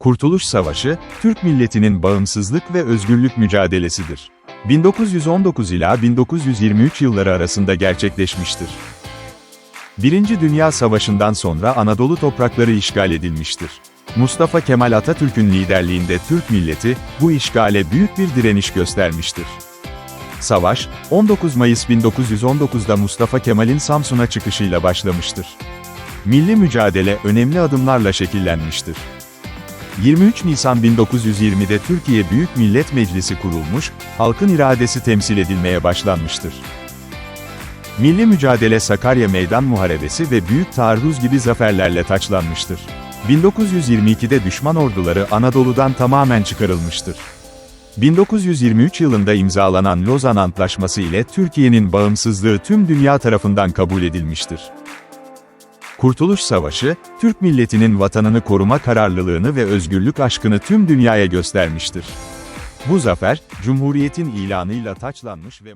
Kurtuluş Savaşı, Türk milletinin bağımsızlık ve özgürlük mücadelesidir. 1919 ila 1923 yılları arasında gerçekleşmiştir. Birinci Dünya Savaşı'ndan sonra Anadolu toprakları işgal edilmiştir. Mustafa Kemal Atatürk'ün liderliğinde Türk milleti, bu işgale büyük bir direniş göstermiştir. Savaş, 19 Mayıs 1919'da Mustafa Kemal'in Samsun'a çıkışıyla başlamıştır. Milli mücadele önemli adımlarla şekillenmiştir. 23 Nisan 1920'de Türkiye Büyük Millet Meclisi kurulmuş, halkın iradesi temsil edilmeye başlanmıştır. Milli mücadele Sakarya Meydan Muharebesi ve Büyük Taarruz gibi zaferlerle taçlanmıştır. 1922'de düşman orduları Anadolu'dan tamamen çıkarılmıştır. 1923 yılında imzalanan Lozan Antlaşması ile Türkiye'nin bağımsızlığı tüm dünya tarafından kabul edilmiştir. Kurtuluş Savaşı, Türk milletinin vatanını koruma kararlılığını ve özgürlük aşkını tüm dünyaya göstermiştir. Bu zafer, Cumhuriyet'in ilanıyla taçlanmış ve